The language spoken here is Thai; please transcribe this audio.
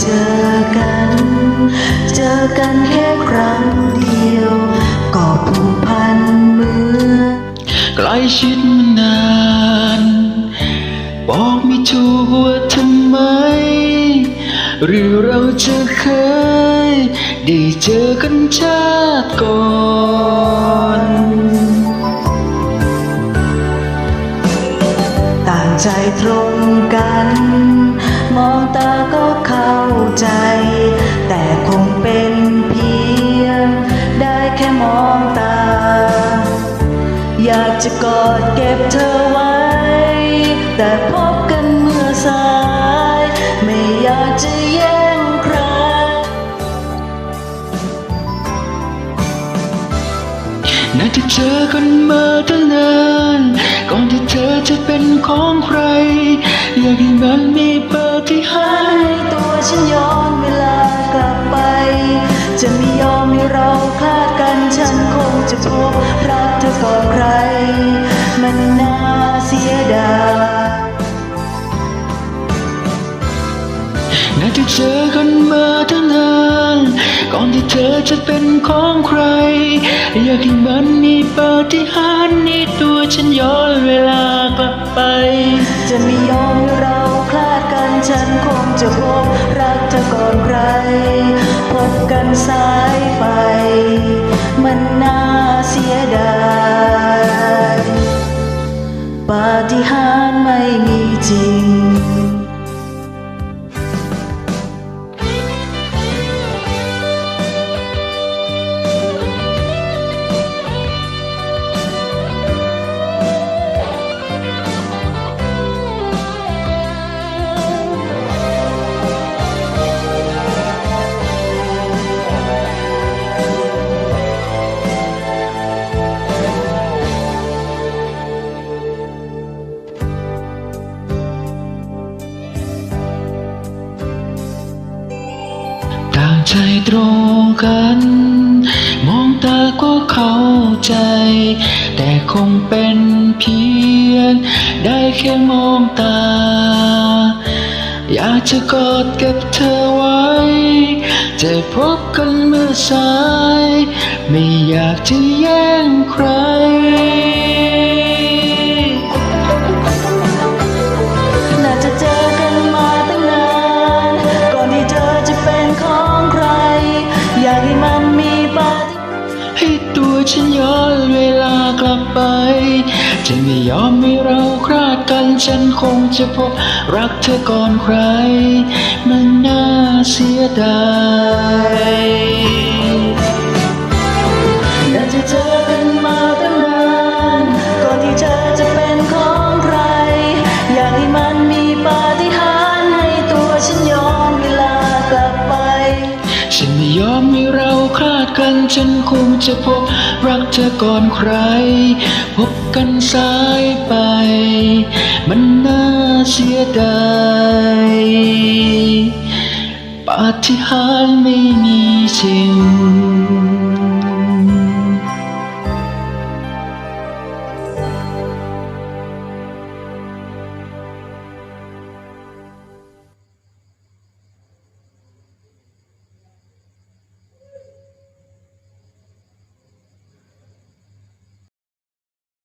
เจอกัน เจอกันแค่ครั้งเดียว ก็ผูกพันเหมือนใกล้ชิดมานาน บอกไม่ถูกว่าทำไม หรือเราจะเคย ได้เจอกันชาติก่อนต่างใจตรงกัน จะกอดเก็บเธอไว้ แต่พบกันเมื่อสาย ไม่อยากจะแย่งใคร น่าจะเจอกันมาตั้งนานก่อนที่เธอจะเป็นของใคร อยากให้มันมีปาฏิหาริย์ให้ตัวฉันย้อนเวลากลับไป จะไม่ยอมให้เราคลาดกันฉันคง จะพบรักเธอก่อนใคร มันน่าเสียดายน่าจะเจอกันมาตั้งนาน ก่อนที่เธอจะเป็นของใคร อยากให้มันมีปาฏิหาริย์ในตัวฉันยอม ปาฏิหาริย์ไม่มีจริง ใจตรงกัน มองตาก็เข้าใจ แต่คงเป็นเพียง ได้แค่มองตา อยากจะกอดเก็บเธอไว้ จะพบกันเมื่อสาย ไม่อยากจะแย่งใคร ตัวฉันย้อนเวลากลับไป จะไม่ยอมให้เราคลาดกันฉันคงจะพบรักเธอก่อนใคร มันน่าเสียดาย กันฉันคงจะพบรักเธอก่อนใคร พบกันสายไป มันน่าเสียดายปาฏิหาริย์ไม่มีจริง